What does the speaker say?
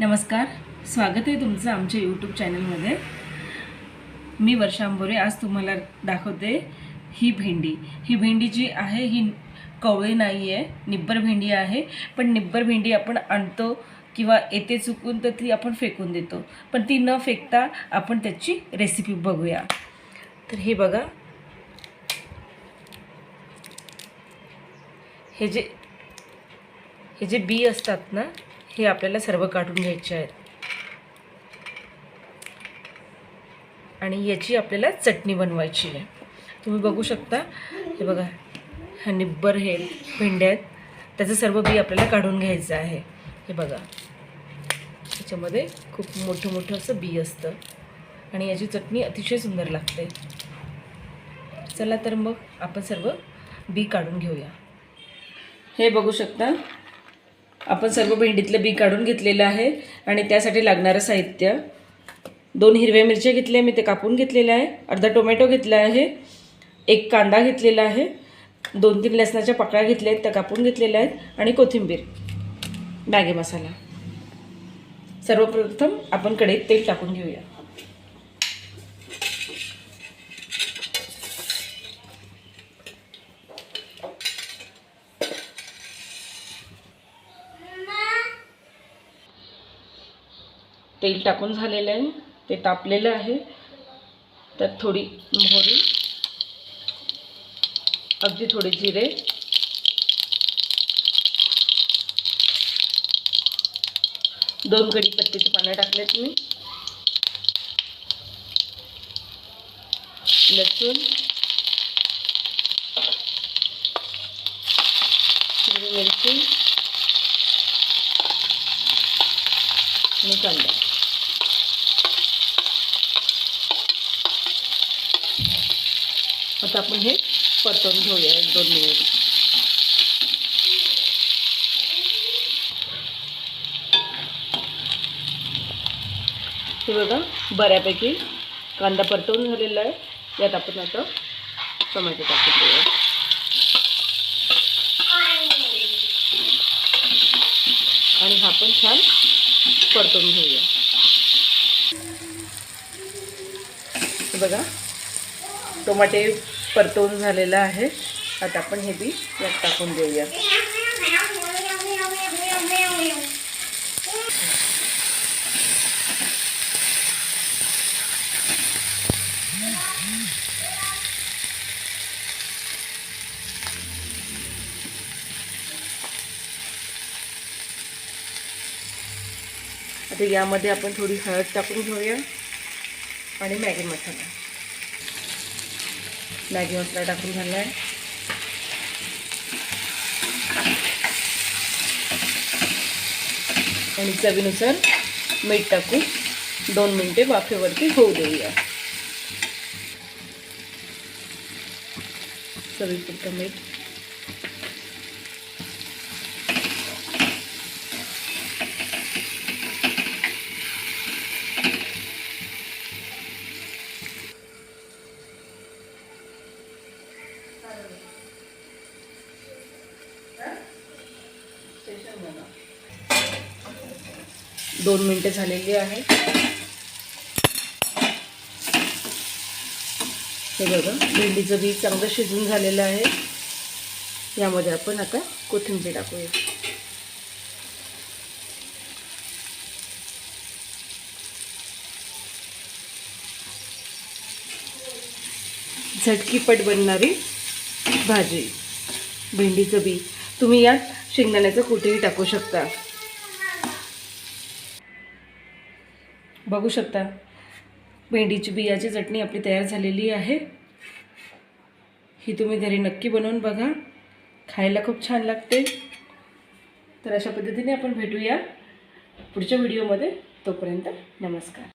नमस्कार स्वागत आहे तुमचं आमच्या यूट्यूब चॅनलमध्ये मी वर्षा आंबोरे आज तुम्हाला दाखवते ही भेंडी. ही भेंडी जी आहे ही कवळी नाही आहे निब्बर भेंडी आहे पण निब्बर भेंडी आपण आणतो किंवा येते चुकून तर ती आपण फेकून देतो. पण ती न फेकता आपण त्याची रेसिपी बघूया. तर हे बघा. हे जे हे जे बी असतात ना हे आपल्याला सर्व काढून घ्यायचे आहेत. आणि याची आपल्याला चटणी बनवायची आहे. तुम्ही बघू शकता. हे बघा हा निब्बर हे भेंड्या आहेत. त्याचं सर्व बी आपल्याला काढून घ्यायचं आहे. हे बघा. त्याच्यामध्ये खूप मोठं मोठं असं बी असतं. आणि याची चटणी अतिशय सुंदर लागते. चला तर मग आपण सर्व बी काढून घेऊया. हे बघू शकता. आपण सर्व भेंडीतलं बी काढून घेतलेलं आहे आणि त्यासाठी लागणारं साहित्य. दोन हिरव्या मिरच्या घेतल्या मी ते कापून घेतलेल्या आहे. अर्धा टोमॅटो घेतला आहे. एक कांदा घेतलेला आहे. दोन तीन लसणाच्या पाकळ्या घेतल्या आहेत त्या कापून घेतलेल्या आहेत. आणि कोथिंबीर. मॅगी मसाला. सर्वप्रथम आपण कढईत तेल टाकून घेऊया. तेल टाकून झालेलं आहे. ते तापलेलं आहे. त्यात थोडी मोहरी अगदी थोडे जिरे दोन कढीपत्त्याची पानं टाकलेत मी. लसूण हिरवी मिरची आणि कांदा. आता आपण हे परतवून घेऊया एक दोन मिनिट. हे बघा बऱ्यापैकी कांदा परतवून झालेला आहे. यात आपण आता टोमॅटो टाकून देऊया आणि हा पण छान परतवून घेऊया. बघा टोमॅटे परतवून झालेलं आहे. आता आपण हे बी यात टाकून देऊया. आता यामध्ये आपण थोडी हळद टाकून घेऊया आणि मॅगी मसाला. मॅगी मसाला टाकून झाला आहे आणि चवीनुसार मीठ टाकून दोन मिनटे वाफेवरती होऊ देऊया. चवीपुरतं मीठ. दोन मिनटं झालेली आहे. हे बघा भेंडीचं बी चांगलं शिजून झालेलं आहे. यामध्ये आपण आता कोथिंबीर टाकूया. झटकीपट बनणारी भाजी भेंडीचं बी. तुम्ही यात शेंगदाण्याचं कुठेही टाकू शकता. बघू शकता भेंडीची बियाची चटणी आपली तयार झालेली आहे. ही तुम्ही घरी नक्की बनवून बघा. खायला खूप छान लागते. तर अशा पद्धतीने आपण भेटूया पुढच्या व्हिडिओमध्ये. तोपर्यंत नमस्कार.